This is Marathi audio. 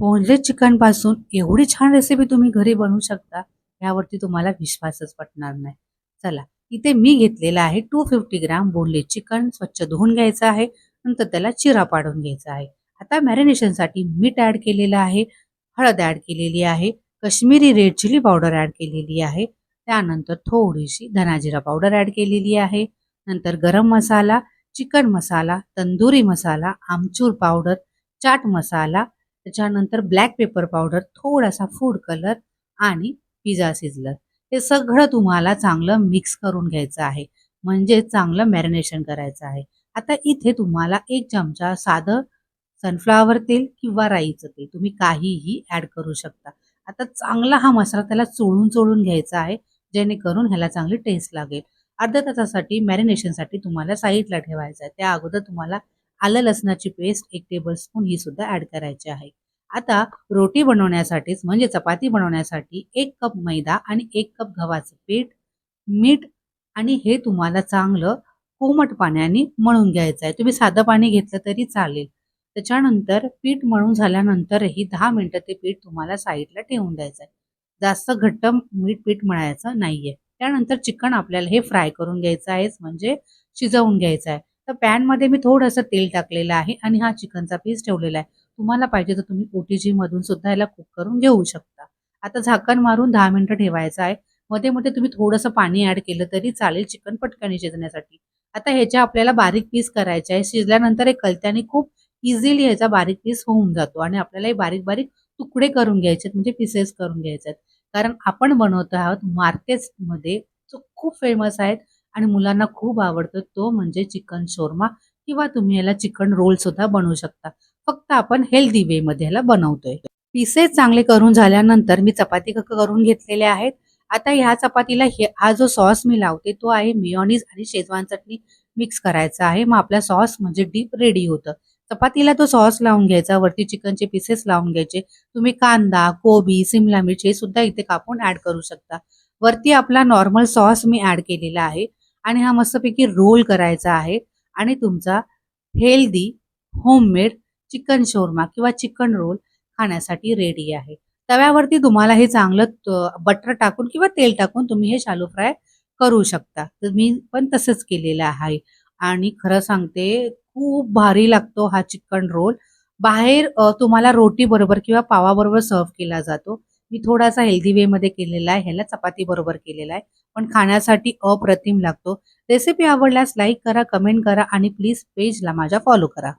बोनलेस चिकनपासून एवढी छान रेसिपी तुम्ही घरी बनवू शकता यावरती तुम्हाला विश्वासच पटणार नाही. चला इथे मी घेतलेला आहे two fifty gram boneless chicken स्वच्छ धुवून घ्यायचं आहे नंतर त्याला चिरा पाडून घ्यायचा आहे. आता मॅरिनेशनसाठी मीठ ॲड केलेलं आहे हळद ॲड केलेली आहे Kashmiri red chilli powder add केलेली आहे त्यानंतर थोडीशी धनाजिरा पावडर ॲड केलेली आहे नंतर गरम मसाला चिकन मसाला तंदुरी मसाला आमचूर पावडर चाट मसाला त्याच्यानंतर ब्लॅक पेपर पावडर थोडासा फूड कलर आणि पिझ्झा सिझलर हे सगळं तुम्हाला चांगलं मिक्स करून घ्यायचं आहे. म्हणजे चांगलं मॅरिनेशन करायचं आहे. आता इथे तुम्हाला एक चमचा साधं सनफ्लावर तेल किंवा राईचं तेल. तुम्ही काहीही ॲड करू शकता. आता चांगला हा मसाला त्याला चोळून चोळून घ्यायचा आहे जेणेकरून ह्याला चांगली टेस्ट लागेल. अर्ध्या तासासाठी मॅरिनेशनसाठी तुम्हाला साईडला ठेवायचं आहे. त्या अगोदर तुम्हाला आलं लसणाची पेस्ट एक टेबलस्पून ही सुद्धा ॲड करायची आहे. आता रोटी बनवण्यासाठीच म्हणजे चपाती बनवण्यासाठी एक कप मैदा आणि एक कप गव्हाचं पीठ मीठ आणि हे तुम्हाला चांगलं कोमट पाण्याने मळून घ्यायचं आहे. तुम्ही साधं पाणी घेतलं तरी चालेल. त्याच्यानंतर पीठ मळून झाल्यानंतरही दहा मिनटं ते पीठ तुम्हाला साईडला ठेवून द्यायचं आहे. जास्त घट्ट मीठ पीठ मळायचं नाहीये. त्यानंतर चिकन आपल्याला हे फ्राय करून घ्यायचं आहेच म्हणजे शिजवून घ्यायचं आहे. तर पॅनमध्ये मी थोडंसं तेल टाकलेलं आहे आणि हा चिकनचा पीस ठेवलेला आहे. तुम्हाला पाहिजे तर तुम्ही ओ टी सुद्धा याला कुक करून घेऊ शकता. आता झाकण मारून दहा मिनटं ठेवायचं आहे. मध्ये मध्ये तुम्ही थोडंसं पाणी ॲड केलं तरी चालेल चिकन पटकन शिजण्यासाठी. आता ह्याच्या आपल्याला बारीक पीस करायचे आहे. शिजल्यानंतर एक कलत्याने खूप इझिली ह्याचा बारीक पीस होऊन जातो आणि आपल्याला हे बारीक बारीक तुकडे करून घ्यायचे म्हणजे पीसेस करून घ्यायचे आहेत. कारण आपण बनवतो आहोत मार्केट्समध्ये जो खूप फेमस आहेत आणि मुलांना खूप आवडतो तो म्हणजे चिकन शोरमा किंवा तुम्ही याला चिकन रोल सुद्धा बनवू शकता. फक्त आपण हेल्दी वेमध्ये ह्याला बनवतोय. पीसेस चांगले करून झाल्यानंतर मी चपाती क- करून घेतलेले आहेत. आता ह्या चपातीला हे हा जो सॉस मी लावते तो आहे मिओनीज आणि शेजवान चटणी मिक्स करायचा आहे. मग आपला सॉस म्हणजे डीप रेडी होतं. चपातीला तो सॉस लावून घ्यायचा वरती चिकनचे पीसेस लावून घ्यायचे. तुम्ही कांदा कोबी सिमला मिरची सुद्धा इथे कापून ऍड करू शकता. वरती आपला नॉर्मल सॉस मी ऍड केलेला आहे. आणि हा मस्तपैकी रोल करायचा आहे. आणि तुमचा हेल्दी होममेड चिकन शोरमा किंवा चिकन रोल खाण्यासाठी रेडी आहे. तव्यावरती तुम्हाला हे चांगलं बटर टाकून किंवा तेल टाकून तुम्ही हे शालो फ्राय करू शकता. तर मी पण तसंच केलेलं आहे. आणि खरं सांगते खूप भारी लागतो हा चिकन रोल. बाहेर तुम्हाला रोटी बरोबर किंवा पावाबरोबर सर्व केला जातो. मी थोडासा हेल्दी वेमध्ये केलेला आहे. ह्याला चपाती बरोबर केलेला आहे. पण खाण्यासाठी अप्रतिम लागतो. रेसिपी आवडल्यास लाईक करा कमेंट करा आणि प्लीज पेजला माझ्या फॉलो करा.